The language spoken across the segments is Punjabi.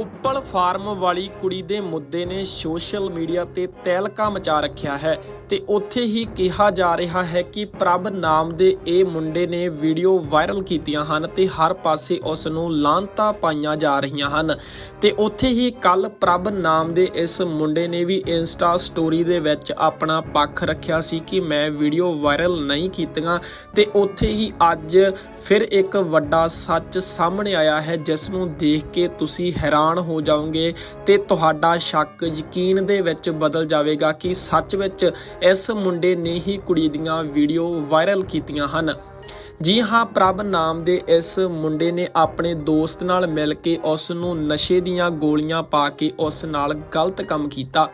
ਉੱਪਲ ਫਾਰਮ ਵਾਲੀ ਕੁੜੀ ਦੇ ਮੁੱਦੇ ਨੇ ਸੋਸ਼ਲ ਮੀਡੀਆ ਤੇ ਤਹਿਲਕਾ ਮਚਾ ਰੱਖਿਆ ਹੈ ਤੇ ਉੱਥੇ ਹੀ ਕਿਹਾ ਜਾ ਰਿਹਾ ਹੈ ਕਿ ਪ੍ਰਭ ਨਾਮ ਦੇ ਇਹ ਮੁੰਡੇ ਨੇ ਵੀਡੀਓ ਵਾਇਰਲ ਕੀਤੀਆਂ ਹਨ ਤੇ ਹਰ ਪਾਸੇ ਉਸ ਨੂੰ ਲਾਂਤਾ ਪਾਈਆਂ ਜਾ ਰਹੀਆਂ ਹਨ। ਤੇ ਉੱਥੇ ਹੀ ਕੱਲ ਪ੍ਰਭ ਨਾਮ ਦੇ ਇਸ ਮੁੰਡੇ ਨੇ ਵੀ ਇੰਸਟਾ ਸਟੋਰੀ ਦੇ ਵਿੱਚ ਆਪਣਾ ਪੱਖ ਰੱਖਿਆ ਸੀ ਕਿ ਮੈਂ ਵੀਡੀਓ ਵਾਇਰਲ ਨਹੀਂ ਕੀਤੀਆਂ ਤੇ ਉੱਥੇ ਹੀ ਅੱਜ ਫਿਰ ਇੱਕ ਵੱਡਾ ਸੱਚ ਸਾਹਮਣੇ ਆਇਆ ਹੈ ਜਿਸ ਨੂੰ ਦੇਖ ਕੇ ਤੁਸੀਂ ਹੈਰਾਨ ਹੋ ਜਾਓਗੇ ਤੇ ਤੁਹਾਡਾ ਸ਼ੱਕ ਯਕੀਨ ਦੇ ਵਿੱਚ ਬਦਲ ਜਾਵੇਗਾ ਕਿ ਸੱਚ ਵਿੱਚ ਇਸ ਮੁੰਡੇ ਨੇ ਹੀ ਕੁੜੀ ਦੀਆਂ ਵੀਡੀਓ ਵਾਇਰਲ ਕੀਤੀਆਂ ਹਨ। ਜੀ ਹਾਂ, ਪ੍ਰਭ ਨਾਮ ਦੇ ਇਸ ਮੁੰਡੇ ਨੇ ਆਪਣੇ ਦੋਸਤ ਨਾਲ ਮਿਲ ਕੇ ਉਸ ਨੂੰ ਨਸ਼ੇ ਦੀਆਂ ਗੋਲੀਆਂ ਪਾ ਕੇ ਉਸ ਨਾਲ ਗਲਤ ਕੰਮ ਕੀਤਾ।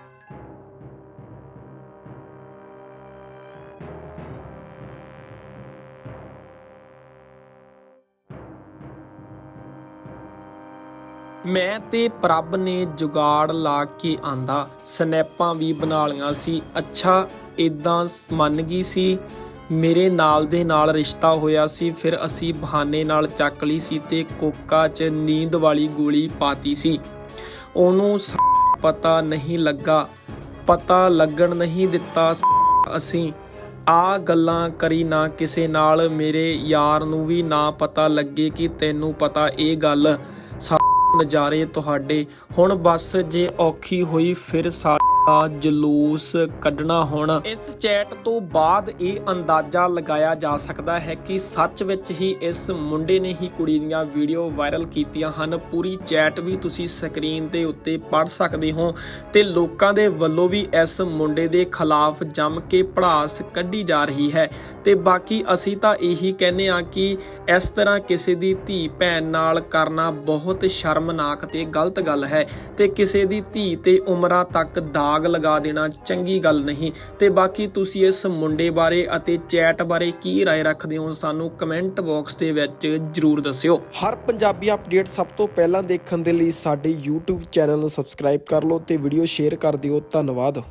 ਮੈਂ ਤੇ ਪ੍ਰਭ ਨੇ ਜੁਗਾੜ ਲਾ ਕੇ ਆਂਦਾ, ਸਨੈਪਾਂ ਵੀ ਬਣਾ ਲੀਆਂ ਸੀ। ਅੱਛਾ ਇਦਾਂ ਮੰਨ ਗਈ ਸੀ। ਮੇਰੇ ਨਾਲ ਦੇ ਨਾਲ ਰਿਸ਼ਤਾ ਹੋਇਆ ਸੀ, ਫਿਰ ਅਸੀਂ ਬਹਾਨੇ ਨਾਲ ਚੱਕ ਲਈ ਸੀ ਤੇ ਕੋਕਾ 'ਚ ਨੀਂਦ ਵਾਲੀ ਗੋਲੀ ਪਾਤੀ ਸੀ। ਉਹਨੂੰ ਪਤਾ ਨਹੀਂ ਲੱਗਾ, ਪਤਾ ਲੱਗਣ ਨਹੀਂ ਦਿੱਤਾ ਅਸੀਂ। ਆ ਗੱਲਾਂ ਕਰੀ ਨਾ ਕਿਸੇ ਨਾਲ, ਮੇਰੇ ਯਾਰ ਨੂੰ ਵੀ ਨਾ ਪਤਾ ਲੱਗੇ ਕਿ ਤੈਨੂੰ ਪਤਾ ਇਹ ਗੱਲ। ਨਜ਼ਾਰੇ ਤੁਹਾਡੇ। ਹੁਣ ਬਸ ਜੇ ਔਖੀ ਹੋਈ ਫਿਰ ਸਾਡਾ ਜਲੂਸ ਕੱਢਣਾ ਹੁਣ। ਇਸ ਚੈਟ ਤੋਂ ਬਾਅਦ ਇਹ ਅੰਦਾਜ਼ਾ ਲਗਾਇਆ ਜਾ ਸਕਦਾ ਹੈ ਕਿ ਸੱਚ ਵਿੱਚ ਹੀ ਇਸ ਮੁੰਡੇ ਨੇ ਹੀ ਕੁੜੀ ਦੀਆਂ ਵੀਡੀਓ ਵਾਇਰਲ ਕੀਤੀਆਂ ਹਨ। ਪੂਰੀ ਚੈਟ ਵੀ ਤੁਸੀਂ ਸਕਰੀਨ ਦੇ ਉੱਤੇ ਪੜ੍ਹ ਸਕਦੇ ਹੋ ਤੇ ਲੋਕਾਂ ਦੇ ਵੱਲੋਂ ਵੀ ਇਸ ਮੁੰਡੇ ਦੇ ਖਿਲਾਫ ਜੰਮ ਕੇ ਪੜਾਸ ਕੱਢੀ ਜਾ ਰਹੀ ਹੈ। ਤੇ ਬਾਕੀ ਅਸੀਂ ਤਾਂ ਇਹੀ ਕਹਿੰਦੇ ਆ ਕਿ ਇਸ ਤਰ੍ਹਾਂ ਕਿਸੇ ਦੀ ਧੀ ਭੈਣ ਨਾਲ ਕਰਨਾ ਬਹੁਤ ਸ਼ਰਮਨਾਕ ਤੇ ਗਲਤ ਗੱਲ ਹੈ ਤੇ ਕਿਸੇ ਦੀ ਧੀ ਤੇ ਉਮਰਾਂ ਤੱਕ ਦਾ ਦਾਗ ਲਗਾ ਦੇਣਾ ਚੰਗੀ ਗੱਲ ਨਹੀਂ ਤੇ ਬਾਕੀ ਤੁਸੀਂ ਇਸ ਮੁੰਡੇ ਬਾਰੇ ਅਤੇ ਚੈਟ ਬਾਰੇ ਕੀ رائے ਰੱਖਦੇ ਹੋ ਸਾਨੂੰ ਕਮੈਂਟ ਬਾਕਸ ਦੇ ਵਿੱਚ ਜਰੂਰ ਦੱਸਿਓ ਹਰ ਪੰਜਾਬੀ ਅਪਡੇਟ ਸਭ ਤੋਂ ਪਹਿਲਾਂ ਦੇਖਣ ਦੇ ਲਈ ਸਾਡੇ YouTube ਚੈਨਲ ਨੂੰ ਸਬਸਕ੍ਰਾਈਬ ਕਰ ਲਓ ਤੇ ਵੀਡੀਓ ਸ਼ੇਅਰ ਕਰ ਦਿਓ ਧੰਨਵਾਦ